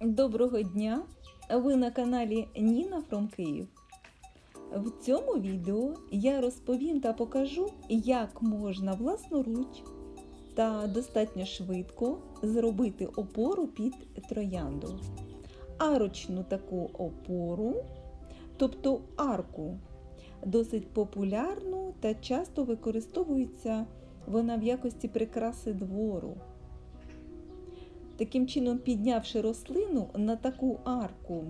Доброго дня! Ви на каналі Ніна From Київ. В цьому відео я розповім та покажу, як можна власноруч та достатньо швидко зробити опору під троянду. Арочну таку опору, тобто арку, досить популярну та часто використовується вона в якості прикраси двору. Таким чином, піднявши рослину на таку арку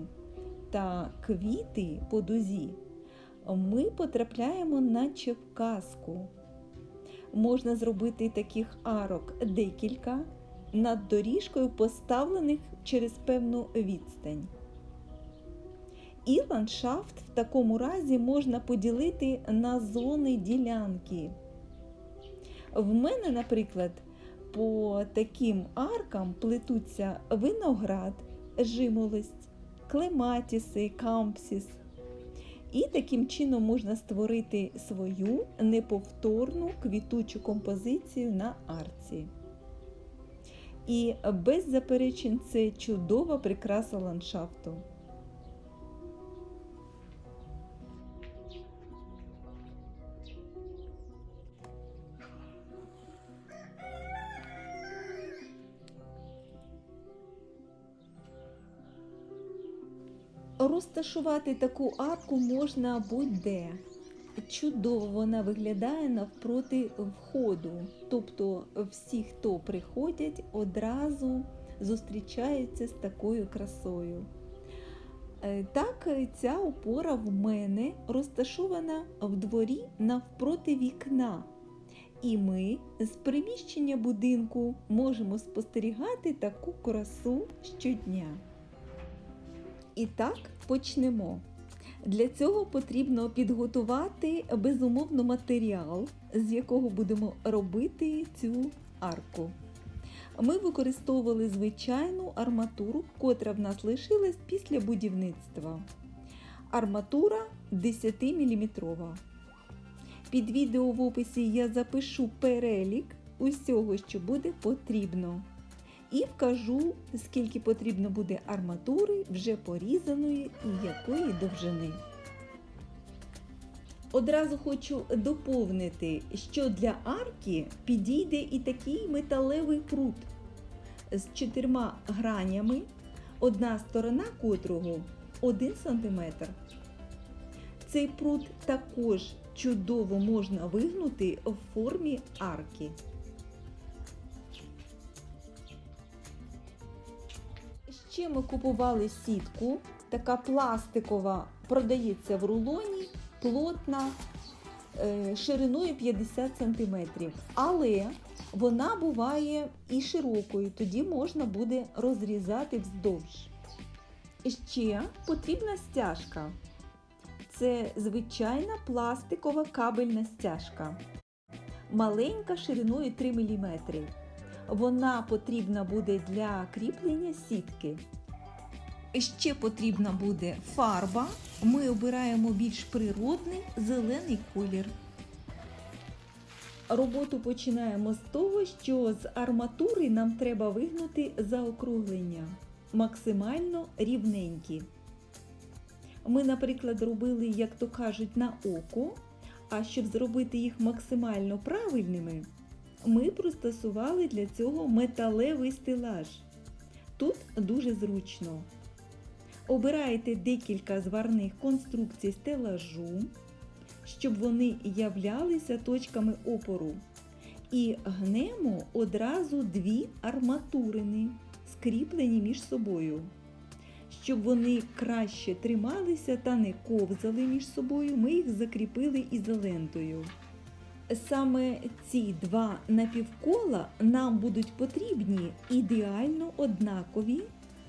та квіти по дузі, ми потрапляємо наче в казку. Можна зробити таких арок декілька над доріжкою, поставлених через певну відстань. І ландшафт в такому разі можна поділити на зони ділянки. В мене, наприклад, по таким аркам плетуться виноград, жимолость, клематіси, кампсіс. І таким чином можна створити свою неповторну квітучу композицію на арці. І без заперечень це чудова прикраса ландшафту. Розташувати таку арку можна будь-де. Чудово вона виглядає навпроти входу. Тобто всі, хто приходять, одразу зустрічаються з такою красою. Е, Так, ця опора в мене розташована в дворі навпроти вікна. І ми з приміщення будинку можемо спостерігати таку красу щодня. І так, почнемо. Для цього потрібно підготувати безумовно матеріал, з якого будемо робити цю арку. Ми використовували звичайну арматуру, котра в нас лишилась після будівництва. Арматура 10 мм. Під відео в описі я запишу перелік усього, що буде потрібно. І вкажу, скільки потрібно буде арматури вже порізаної і якої довжини. Одразу хочу доповнити, що для арки підійде і такий металевий прут з чотирма гранями, одна сторона котрого 1 см. Цей прут також чудово можна вигнути в формі арки. Ще ми купували сітку, така пластикова, продається в рулоні, плотна, е, шириною 50 см. Але вона буває і широкою, тоді можна буде розрізати вздовж. Ще потрібна стяжка. Це звичайна пластикова кабельна стяжка. Маленька шириною 3 мм. Вона потрібна буде для кріплення сітки. Ще потрібна буде фарба. Ми обираємо більш природний зелений колір. Роботу починаємо з того, що з арматури нам треба вигнути заокруглення максимально рівненькі. Ми, наприклад, робили, як то кажуть, на око, а щоб зробити їх максимально правильними, ми пристосували для цього металевий стелаж. Тут дуже зручно. Обираєте декілька зварних конструкцій стелажу, щоб вони являлися точками опору. І гнемо одразу дві арматурини, скріплені між собою. Щоб вони краще трималися та не ковзали між собою, ми їх закріпили ізолентою. Саме ці два напівкола нам будуть потрібні ідеально однакові,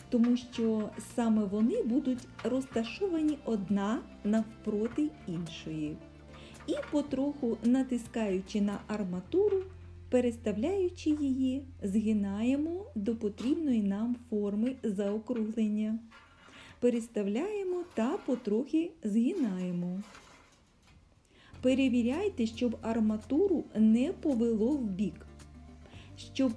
тому що саме вони будуть розташовані одна навпроти іншої. І потроху натискаючи на арматуру, переставляючи її, згинаємо до потрібної нам форми заокруглення. Переставляємо та потрохи згинаємо. Перевіряйте, щоб арматуру не повело в бік, щоб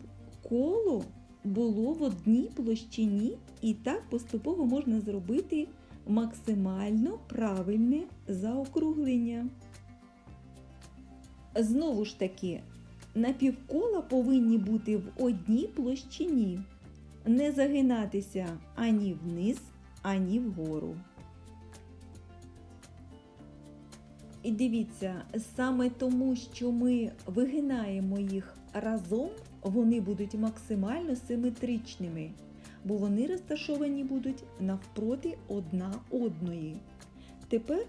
коло було в одній площині, і так поступово можна зробити максимально правильне заокруглення. Знову ж таки, напівкола повинні бути в одній площині, не загинатися ані вниз, ані вгору. І дивіться, саме тому, що ми вигинаємо їх разом, вони будуть максимально симетричними, бо вони розташовані будуть навпроти одна одної. Тепер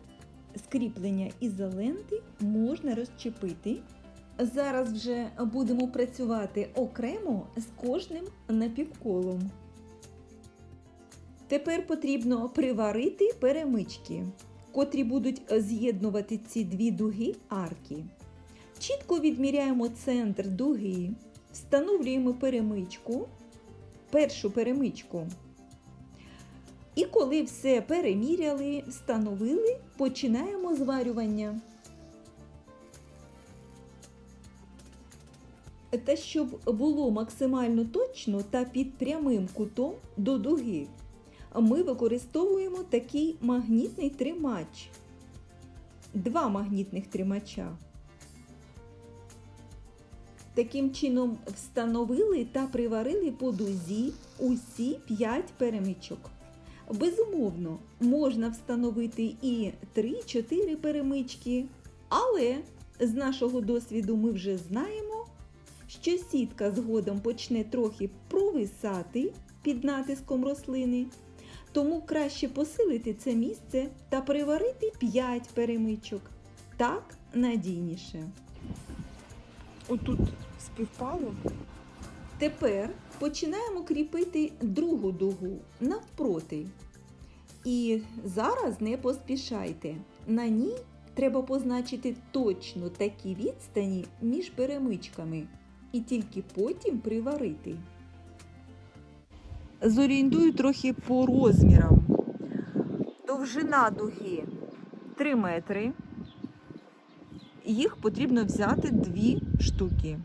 скріплення ізоленти можна розчепити. Зараз вже будемо працювати окремо з кожним напівколом. Тепер потрібно приварити перемички, котрі будуть з'єднувати ці дві дуги арки. Чітко відміряємо центр дуги, встановлюємо перемичку, першу перемичку. І коли все переміряли, встановили, починаємо зварювання. Та щоб було максимально точно та під прямим кутом до дуги, ми використовуємо такий магнітний тримач. Два магнітних тримача. Таким чином встановили та приварили по дузі усі 5 перемичок. Безумовно, можна встановити і 3-4 перемички, але з нашого досвіду ми вже знаємо, що сітка згодом почне трохи провисати під натиском рослини, тому краще посилити це місце та приварити 5 перемичок. Так надійніше. Отут співпало. Тепер починаємо кріпити другу дугу навпроти. І зараз не поспішайте. На ній треба позначити точно такі відстані між перемичками і тільки потім приварити. Зорієнтую трохи по розмірам. Довжина дуги 3 метри. Їх потрібно взяти дві штуки.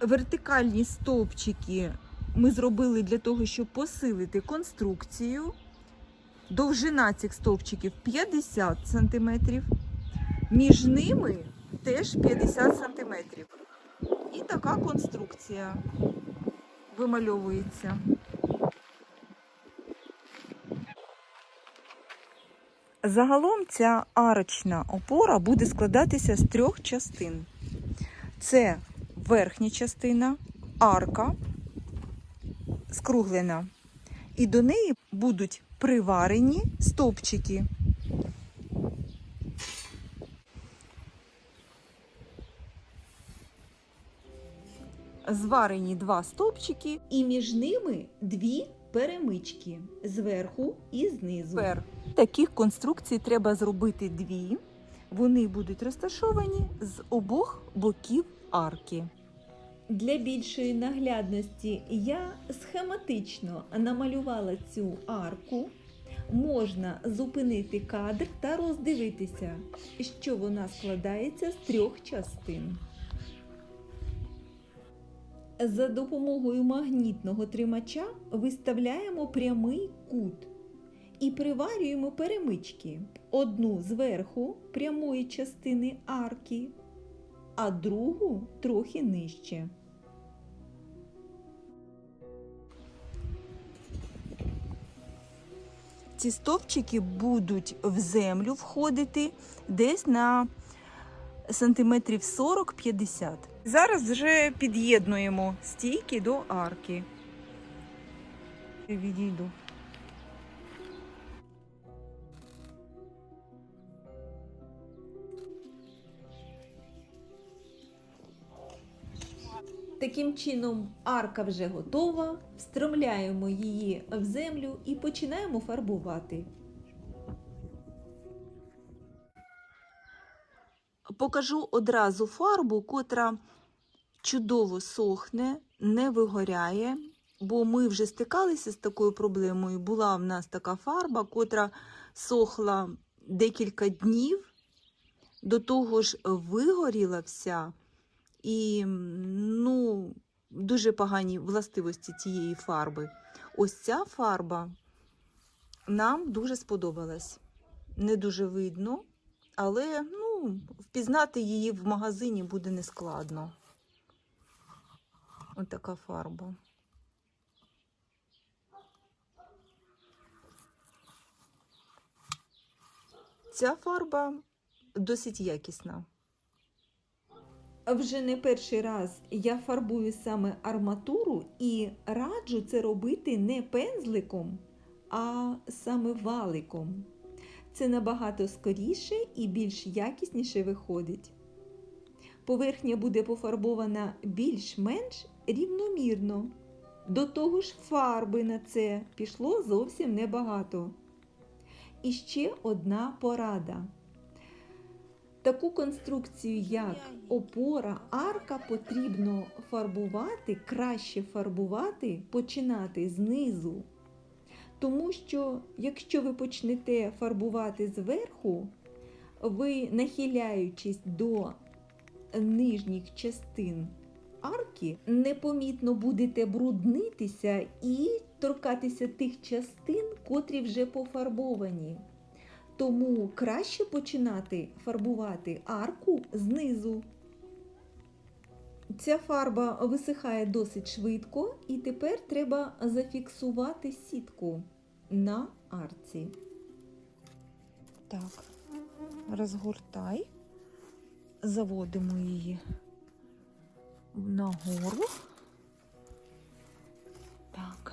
Вертикальні стовпчики ми зробили для того, щоб посилити конструкцію. Довжина цих стовпчиків 50 см. Між ними теж 50 см. І така конструкція вимальовується. Загалом ця арочна опора буде складатися з трьох частин. Це верхня частина, арка скруглена, і до неї будуть приварені стовпчики. Зварені два стовпчики, і між ними дві перемички зверху і знизу. Таких конструкцій треба зробити дві. Вони будуть розташовані з обох боків арки. Для більшої наглядності я схематично намалювала цю арку. Можна зупинити кадр та роздивитися, що вона складається з трьох частин. За допомогою магнітного тримача виставляємо прямий кут і приварюємо перемички. Одну зверху прямої частини арки, а другу трохи нижче. Ці стовпчики будуть в землю входити десь на сантиметрів 40-50. Зараз вже під'єднуємо стійки до арки. Відійду. Таким чином, арка вже готова, встромляємо її в землю і починаємо фарбувати. Покажу одразу фарбу, котра чудово сохне, не вигоряє, бо ми вже стикалися з такою проблемою. Була в нас така фарба, котра сохла декілька днів, до того ж вигоріла вся. І ну, дуже погані властивості цієї фарби. Ось ця фарба нам дуже сподобалась. Не дуже видно, але ну, впізнати її в магазині буде нескладно. Ось така фарба. Ця фарба досить якісна. Вже не перший раз я фарбую саме арматуру і раджу це робити не пензликом, а саме валиком. Це набагато скоріше і більш якісніше виходить. Поверхня буде пофарбована більш-менш рівномірно. До того ж, фарби на це пішло зовсім небагато. І ще одна порада. Таку конструкцію, як опора, арка, потрібно фарбувати, краще фарбувати, починати знизу. Тому що, якщо ви почнете фарбувати зверху, ви, нахиляючись до нижніх частин арки, непомітно будете бруднитися і торкатися тих частин, котрі вже пофарбовані. Тому краще починати фарбувати арку знизу. Ця фарба висихає досить швидко, і тепер треба зафіксувати сітку на арці. Так, розгортай, заводимо її нагору. Так.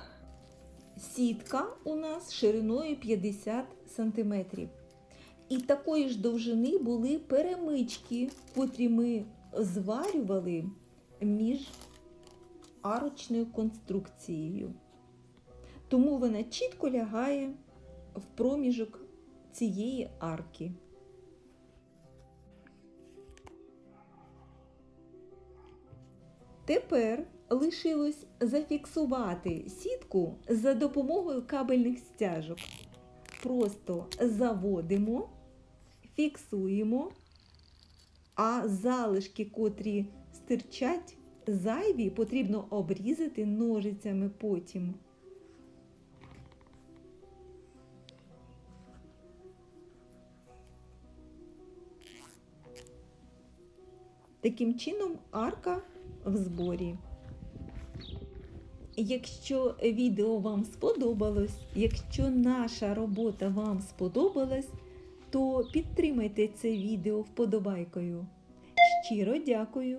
Сітка у нас шириною 50 см. І такої ж довжини були перемички, котрі ми зварювали між арочною конструкцією. Тому вона чітко лягає в проміжок цієї арки. Тепер лишилось зафіксувати сітку за допомогою кабельних стяжок. Просто заводимо, фіксуємо, а залишки, котрі стирчать, зайві, потрібно обрізати ножицями потім. Таким чином арка в зборі. Якщо відео вам сподобалось, якщо наша робота вам сподобалась, то підтримайте це відео вподобайкою. Щиро дякую!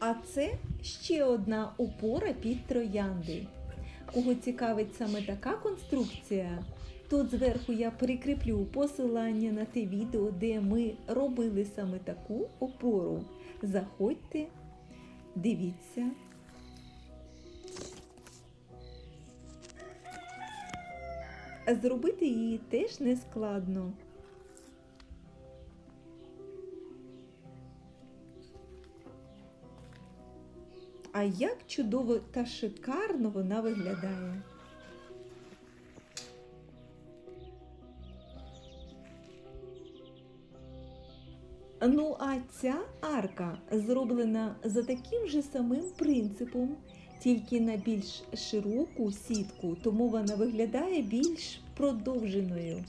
А це ще одна опора під троянди. Кого цікавить саме така конструкція, тут зверху я прикріплю посилання на те відео, де ми робили саме таку опору. Заходьте, дивіться. Зробити її теж не складно. А як чудово та шикарно вона виглядає. Ну, а ця арка зроблена за таким же самим принципом, тільки на більш широку сітку, тому вона виглядає більш продовженою.